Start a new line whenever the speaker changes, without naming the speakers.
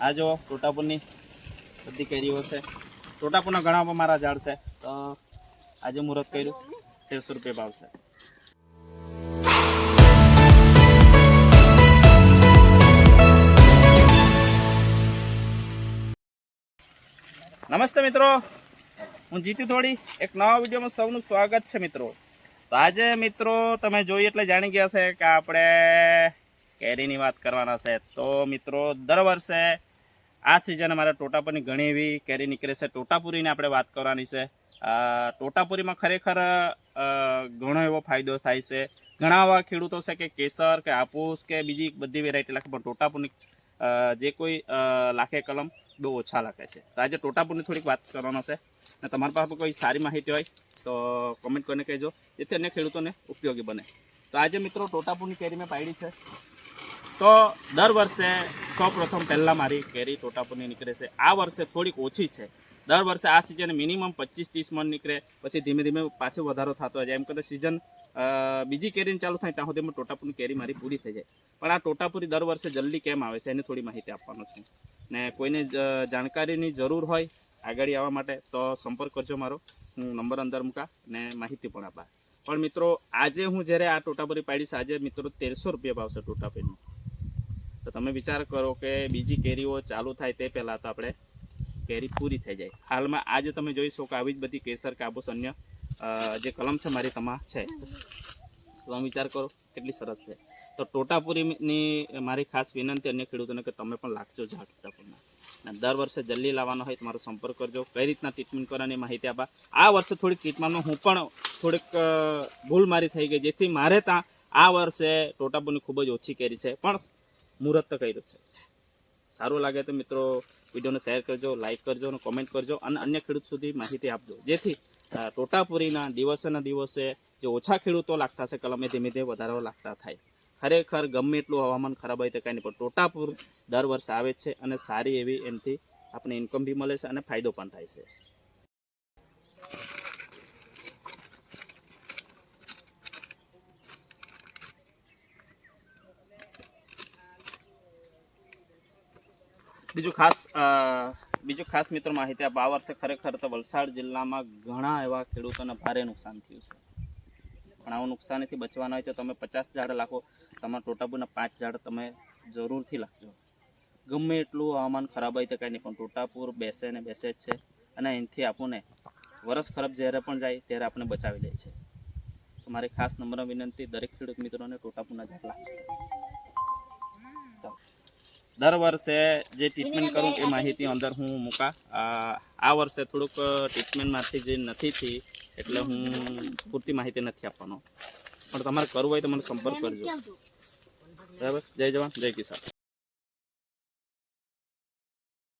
આ જો ટોટાપુરની બધી કેરીઓ છે. ટોટાપુરના ઘણા મારા ઝાડ છે. તો આજે મુહૂર્ત કર્યું. તેરસો રૂપિયા ભાવ છે. નમસ્તે મિત્રો. હું જીતી થોડી. એક નવા વિડીયોમાં સૌનું સ્વાગત છે મિત્રો. તો આજે મિત્રો તમે જોઈ એટલે જાણી ગયા છે કે આપણે કેરીની વાત કરવાના છે. તો મિત્રો દર વર્ષે આ સિઝન અમારે ટોટાપુરની ઘણી એવી કેરી નીકળે છે. ટોટાપુરીની આપણે વાત કરવાની છે. ટોટાપુરીમાં ખરેખર ઘણો એવો ફાયદો થાય છે. ઘણા એવા ખેડૂતો છે કે કેસર કે હાપૂસ કે બીજી બધી વેરાયટી લાગે પણ ટોટાપુરની જે કોઈ લાખે કલમ બહુ ઓછા લાગે છે. તો આજે ટોટાપુરની થોડીક વાત કરવાનો છે. અને તમારી પાસે કોઈ સારી માહિતી હોય, તો કોમેન્ટ કરીને કહેજો. જેથી અન્ય ખેડૂતોને ઉપયોગી બને. તો આજે મિત્રો ટોટાપુરની કેરી મેં પાડી છે. તો દર વર્ષે સૌ પ્રથમ પહેલાં મારી કેરી ટોટાપુરની નીકળે છે. આ વર્ષે થોડીક ઓછી છે. દર વર્ષે આ સિઝન મિનિમમ પચીસ ત્રીસ મણ નીકળે. પછી ધીમે ધીમે પાછો વધારો થતો જાય. એમ કદાચ સિઝન બીજી કેરીને ચાલુ થાય ત્યાં સુધીમાં ટોટાપુરની કેરી મારી પૂરી થઈ જાય. પણ આ ટોટાપુરી દર વર્ષે જલ્દી કેમ આવે છે એની થોડી માહિતી આપવાનો છું. ને કોઈને જાણકારીની જરૂર હોય આગળ આવવા માટે તો સંપર્ક કરજો મારો. હું નંબર અંદર મૂકા ને માહિતી પણ આપા. પણ મિત્રો, આજે હું જ્યારે આ ટોટાપુરી પાડીશ, આજે મિત્રો તેરસો રૂપિયા ભાવશે ટોટાપુરીનો. તો તમે વિચાર કરો કે બીજી કેરીઓ ચાલુ થાય તે પહેલાં તો આપણે કેરી પૂરી થઈ જાય. હાલમાં આજે તમે જોઈ શકો આવી જ બધી કેસર, કાબૂસ, અન્ય જે કલમ છે મારી તમા છે. તમે વિચાર કરો કેટલી સરસ છે. તો ટોટાપુરીની મારી ખાસ વિનંતી અન્ય ખેડૂતોને કે તમે પણ લાગજો ઝાડ ટોટાપુરના અને દર વર્ષે જલ્દી લાવવાનો હોય તમારો સંપર્ક કરજો. કઈ રીતના ટ્રીટમેન્ટ કરવાની માહિતી આપવા. આ વર્ષે થોડીક ટ્રીટમેન્ટમાં હું પણ થોડીક ભૂલ મારી થઈ ગઈ, જેથી મારે ત્યાં આ વર્ષે ટોટાપુરની ખૂબ જ ઓછી કેરી છે. પણ મુહૂર્ત તો કર્યું છે. સારું લાગે તો મિત્રો, વિડીયોને શેર કરજો લાઇક કરજો અને કોમેન્ટ કરજો અને અન્ય ખેડૂત સુધી માહિતી આપજો. જેથી ટોટાપુરીના દિવસેના દિવસે જે ઓછા ખેડૂતો લાગતા છે કલમે ધીમે ધીમે વધારો લાગતા થાય. ખરેખર ગમે એટલું હવામાન ખરાબ હોય તો કાંઈ નહીં, પણ ટોટાપુર દર વર્ષે આવે છે અને સારી એવી એમથી આપણે ઇન્કમ બી મળે છે અને ફાયદો પણ થાય છે. બીજું ખાસ બીજું ખાસ મિત્રો માહિતી આપ આ વર્ષે ખરેખર તો વલસાડ જિલ્લામાં ઘણા એવા ખેડૂતોને ભારે નુકસાન થયું છે. પણ આવું નુકસાનીથી બચવાના હોય તો તમે પચાસ ઝાડ લાખો, તમારા ટોટાપુરના પાંચ ઝાડ તમે જરૂરથી લાગજો ગમે એટલું હવામાન ખરાબ હોય તો કાંઈ નહીં, પણ ટોટાપુર બેસે ને બેસે જ છે અને એનાથી આપણને વરસ ખરાબ જ્યારે પણ જાય ત્યારે આપણે બચાવી લે છે. તો મારી ખાસ નમ્ર વિનંતી દરેક ખેડૂત મિત્રોને ટોટાપુરના ઝાડ લાગશે દર વર્ષે જે ટ્રીટમેન્ટ કરું એ માહિતી અંદર હું મૂકા. આ વર્ષે થોડુંક ટ્રીટમેન્ટમાંથી જે નથી થઈ એટલે હું પૂરતી માહિતી નથી આપવાનો. પણ તમારે કરવું હોય તો મને સંપર્ક કરજો. બરાબર? જય જવાન જય કિસાન.